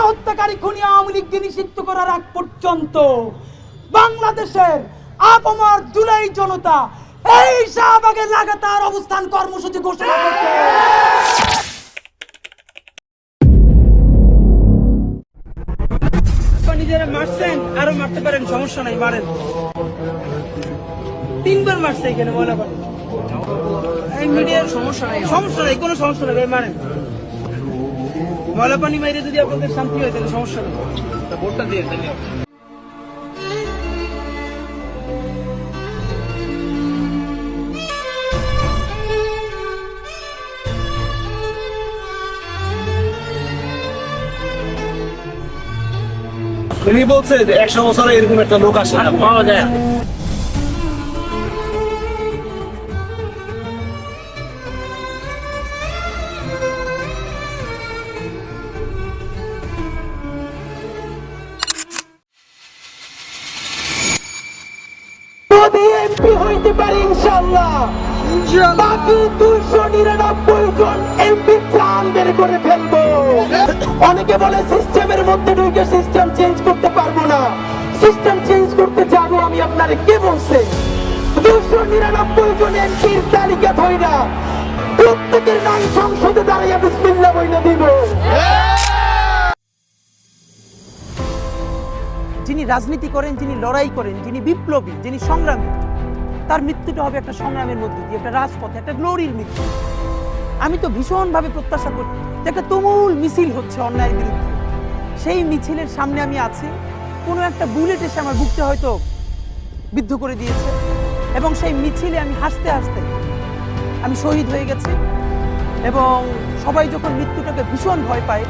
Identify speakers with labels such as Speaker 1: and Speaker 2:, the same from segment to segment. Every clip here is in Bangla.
Speaker 1: হত্যাকারী খুনি আওয়ামী লীগকে নিষিদ্ধ করার পর্যন্ত বাংলাদেশের আপমর জুলাই জনতা এই শাহবাগে লাগাতার অবস্থান কর্মসূচি ঘোষণা করছে নিজেরা মারছেন আরও মারতে পারেন সমস্যা নাই মারেন। তিনবার মারছে এখানে মনে করেন মিডিয়ার সমস্যা নাই সমস্যা নাই কোনো সমস্যা নাই ভাই, মারেন। ময়লা পানি মাইরে যদি আপনাদের শান্তি হয় তাহলে সমস্যা নেই। ভোটটা দিয়ে
Speaker 2: উনি বলছে যে একশো বছরে এরকম একটা লোক আসে না পাওয়া যায়।
Speaker 1: হইতে পারি ইনশাল্লাহ বাকি দুইশো নিরানব্বই জন এমপি প্ল্যান বের করে ফেলব। অনেকে বলে সিস্টেমের মধ্যে ঢুকে সিস্টেম চেঞ্জ করতে পারব না। সিস্টেম চেঞ্জ করতে যাব আমি আপনারে কে বলছে? দুইশো নিরানব্বই জন এমপির তালিকা ধইরা প্রত্যেকের নাম সংসদে দাঁড়াইয়া বিসমিল্লা বইলে দিব।
Speaker 3: যিনি রাজনীতি করেন যিনি লড়াই করেন যিনি বিপ্লবী যিনি সংগ্রামী তার মৃত্যুটা হবে একটা সংগ্রামের মধ্যে দিয়ে, একটা রাজপথে, একটা গ্লোরির মৃত্যু। আমি তো ভীষণভাবে প্রত্যাশা করি একটা তুমুল মিছিল হচ্ছে অন্যায়ের বিরুদ্ধে। সেই মিছিলের সামনে আমি আছি। কোনো একটা বুলেট এসে আমার বুকটা হয়তো বিদ্ধ করে দিয়েছে এবং সেই মিছিলে আমি হাসতে হাসতে আমি শহীদ হয়ে গেছি এবং সবাই যখন মৃত্যুটাকে ভীষণ ভয় পায়,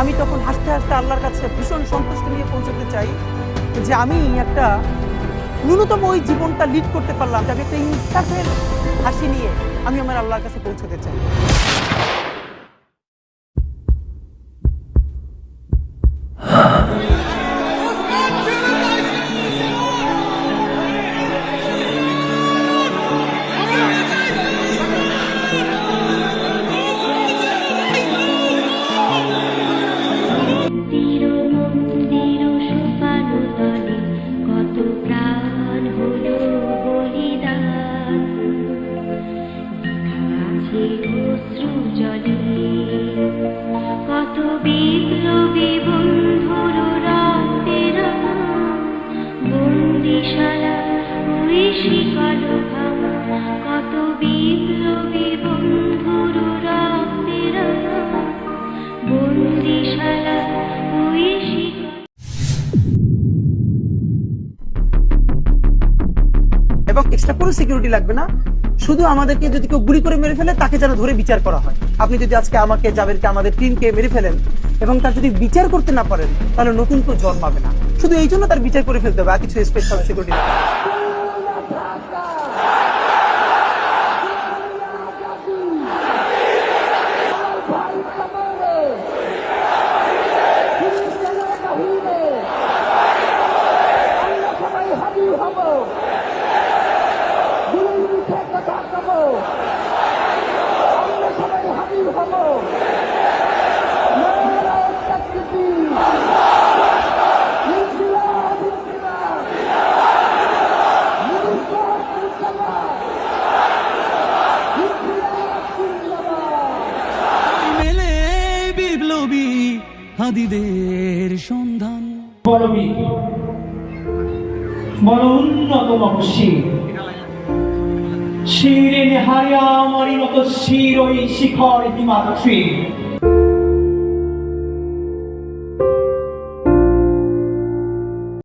Speaker 3: আমি তখন হাসতে হাসতে আল্লাহর কাছে ভীষণ সন্তুষ্ট নিয়ে পৌঁছতে চাই যে আমি একটা ন্যূনতম ওই জীবনটা লিড করতে পারলাম আমি একটা ইনসাফের হাসি নিয়ে আমি আমার আল্লাহর কাছে পৌঁছতে চাই। এবং এক্সট্রা কোনো সিকিউরিটি লাগবে না। শুধু আমাদেরকে যদি কেউ গুলি করে মেরে ফেলে, তাকে যেন ধরে বিচার করা হয়। আপনি যদি আজকে আমাকে জাবেরকে আমাদের টিমকে মেরে ফেলেন, এবং তার যদি বিচার করতে না পারেন, তাহলে নতুন কেউ জন্মাবে না। শুধু এই জন্য তার বিচার করে ফেলতে হবে, আর কিছু স্পেশাল সিকিউরিটি
Speaker 4: হাদিদের সন্ধান।
Speaker 5: বড় বড় উন্নত শির শিরে নেহারিয়া মতো শির ওই শিখর হিমাদ্রি